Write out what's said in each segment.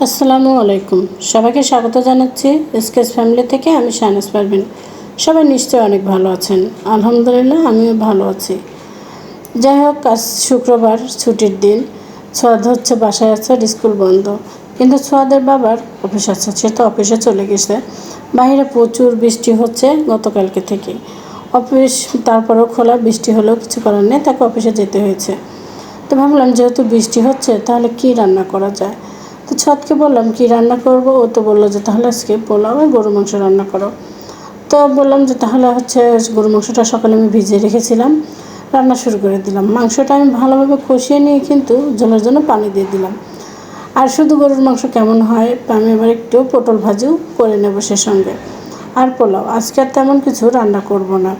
আসসালামু আলাইকুম। সবাইকে স্বাগত জানাচ্ছি এসকেস ফ্যামিলি থেকে, আমি শাহনাজ পারভিন। সবাই নিশ্চয়ই অনেক ভালো আছেন। আলহামদুলিল্লাহ, আমিও ভালো আছি। যাই হোক, আজ শুক্রবার, ছুটির দিন। ছোয়াদ হচ্ছে বাসায় আছে স্কুল বন্ধ। কিন্তু ছোয়াদের বাবার অফিস আছে, সে তো অফিসে চলে গেছে। বাইরে প্রচুর বৃষ্টি হচ্ছে গতকালকে থেকে। অফিস তারপরেও খোলা, বৃষ্টি হলেও কিছু করার নেই, তাকে অফিসে যেতে হয়েছে। তো ভাবলাম, যেহেতু বৃষ্টি হচ্ছে, তাহলে কি রান্না করা যায়? তো ছাদকে বললাম, কি রান্না করব? ও তো বলল যে, তাহলে আজকে পোলাও আর গরু মাংস রান্না করো। তো বললাম যে, তাহলে হচ্ছে গরু মাংসটা সকালে আমি ভিজিয়ে রেখেছিলাম, রান্না শুরু করে দিলাম। মাংসটা আমি ভালোভাবে কষিয়ে নিয়ে কিন্তু জলের জন্য পানি দিয়ে দিলাম। আর শুধু গরুর মাংস কেমন হয়, আমি এবার একটু পটল ভাজিও করে নেব সে সঙ্গে। আর পোলাও, আজকে আর তেমন কিছু রান্না করব না।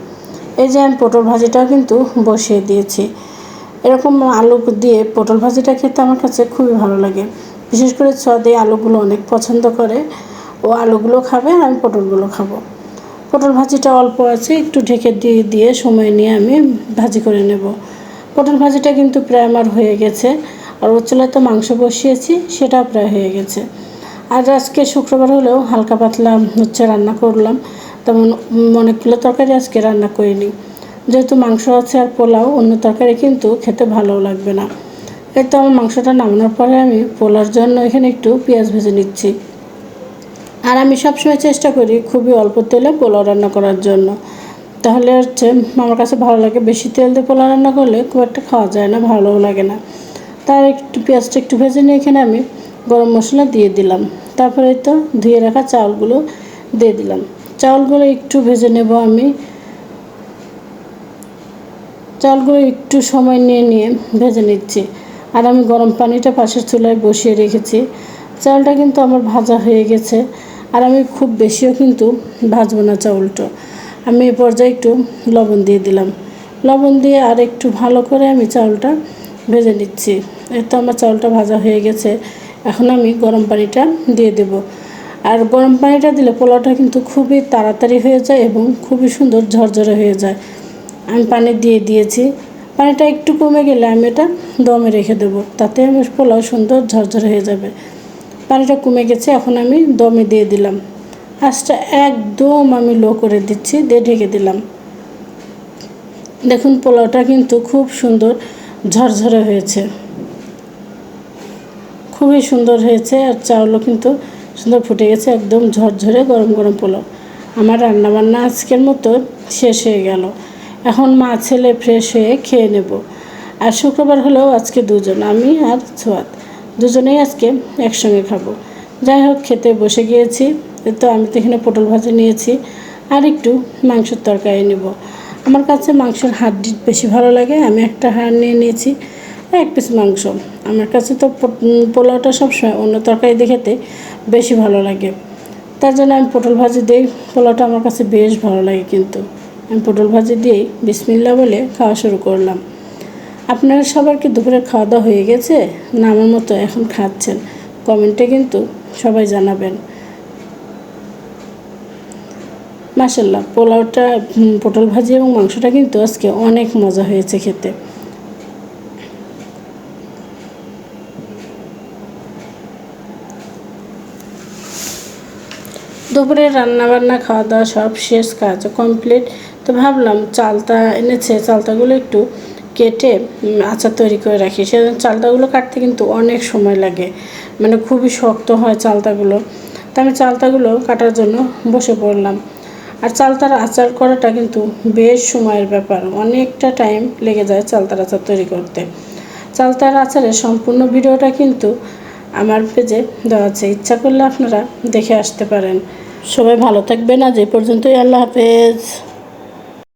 এই যে, আমি পটল ভাজিটাও কিন্তু বসিয়ে দিয়েছি। এরকম আলু দিয়ে পটল ভাজিটা খেতে আমার কাছে খুবই ভালো লাগে। বিশেষ করে এই আলুগুলো অনেক পছন্দ করে। ও আলুগুলো খাবে আর আমি পটলগুলো খাব। পটল ভাজিটা অল্প আছে, একটু ঢেকে দিয়ে দিয়ে সময় নিয়ে আমি ভাজি করে নেব। পটল ভাজিটা কিন্তু প্রায় আমার হয়ে গেছে। আর ওর চুলায় তো মাংস বসিয়েছি, সেটাও প্রায় হয়ে গেছে। আর আজকে শুক্রবার হলেও হালকা পাতলা হচ্ছে রান্না করলাম। তেমন অনেকগুলো তরকারি আজকে রান্না করিনি। যেহেতু মাংস আছে আর পোলাও, অন্য তরকারি কিন্তু খেতে ভালোও লাগবে না। এই তো আমার মাংসটা নামানোর পরে আমি পোলার জন্য এখানে একটু পেঁয়াজ ভেজে নিচ্ছি। আর আমি সবসময় চেষ্টা করি খুবই অল্প তেলে পোলাও রান্না করার জন্য। তাহলে হচ্ছে আমার কাছে ভালো লাগে, বেশি তেল দিয়ে পোলাও রান্না করলে খুব একটা খাওয়া যায় না, ভালোও লাগে না। তার একটু পেঁয়াজটা একটু ভেজে নিয়ে এখানে আমি গরম মশলা দিয়ে দিলাম। তারপরে তো ধুয়ে রাখা চাউলগুলো দিয়ে দিলাম। চাউলগুলো একটু ভেজে নেব আমি। চালগুলো একটু সময় নিয়ে নিয়ে ভেজে নিচ্ছি। আর আমি গরম পানিটা পাশের চুলায় বসিয়ে রেখেছি। চালটা কিন্তু আমার ভাজা হয়ে গেছে। আর আমি খুব বেশিও কিন্তু ভাজবো না চাউলটা। আমি এ পর্যায়ে একটু লবণ দিয়ে দিলাম। লবণ দিয়ে আর একটু ভালো করে আমি চাউলটা ভেজে নিচ্ছি। এর তো আমার চাউলটা ভাজা হয়ে গেছে। এখন আমি গরম পানিটা দিয়ে দেব। আর গরম পানিটা দিলে পোলাওটা কিন্তু খুবই তাড়াতাড়ি হয়ে যায় এবং খুবই সুন্দর ঝরঝরে হয়ে যায়। আমি পানি দিয়ে দিয়েছি। পানিটা একটু কমে গেলে আমি এটা দমে রেখে দেবো। তাতে আমার পোলাও সুন্দর ঝরঝরে হয়ে যাবে। পানিটা কমে গেছে, এখন আমি দমে দিয়ে দিলাম। আঁচটা একদম আমি লো করে দিচ্ছি, দিয়ে ঢেকে দিলাম। দেখুন, পোলাওটা কিন্তু খুব সুন্দর ঝরঝরে হয়েছে। খুবই সুন্দর হয়েছে আর চাউলও কিন্তু সুন্দর ফুটে গেছে, একদম ঝরঝরে গরম গরম পোলাও। আমার রান্নাবান্না আজকের মতো শেষ হয়ে গেল। এখন মা ছেলে ফ্রেশ হয়ে খেয়ে নেব। আর শুক্রবার হলেও আজকে দুজন, আমি আর ছোয়াত দুজনেই আজকে একসঙ্গে খাব। যাই হোক, খেতে বসে গিয়েছি। তো আমি তো এখানে পটল ভাজি নিয়েছি। আর একটু মাংসের তরকারি নেব। আমার কাছে মাংসের হাড্ডি বেশি ভালো লাগে। আমি একটা হাড় নিয়ে নিয়েছি, এক পিস মাংস। আমার কাছে তো পোলাওটা সবসময় অন্য তরকারি দেখেতে বেশি ভালো লাগে। তার জন্য আমি পটল ভাজি দিই। পোলাওটা আমার কাছে বেশ ভালো লাগে কিন্তু। আমি পটল ভাজি দিয়েই বিসমিল্লা বলে খাওয়া শুরু করলাম। আপনারা সবার কি দুপুরে খাওয়া দাওয়া হয়ে গেছে? না, আমার মতো এখন খাচ্ছেন। কমেন্টে কিন্তু সবাই জানাবেন। মাসাল্লাহ পোলাওটা পটল ভাজি এবং মাংসটা কিন্তু আজকে অনেক মজা হয়েছে খেতে। দুপুরে রান্না বান্না খাওয়া দাওয়া সব শেষ, কাজ কমপ্লিট। তো ভাবলাম চালতা এনেছে, চালতাগুলো একটু কেটে আচার তৈরি করে রাখি। সেজন্য চালতাগুলো কাটতে কিন্তু অনেক সময় লাগে। মানে খুবই শক্ত হয় চালতাগুলো। তো আমি চালতাগুলো কাটার জন্য বসে পড়লাম। আর চালতার আচার করাটা কিন্তু বেশ সময়ের ব্যাপার। অনেকটা টাইম লেগে যায় চালতার আচার তৈরি করতে। চালতার আচারের সম্পূর্ণ ভিডিওটা কিন্তু আমার পেজে দেওয়া আছে। ইচ্ছা করলে আপনারা দেখে আসতে পারেন। সবাই ভালো থাকবেন। আজ এই পর্যন্তই। আল্লাহ হাফেজ।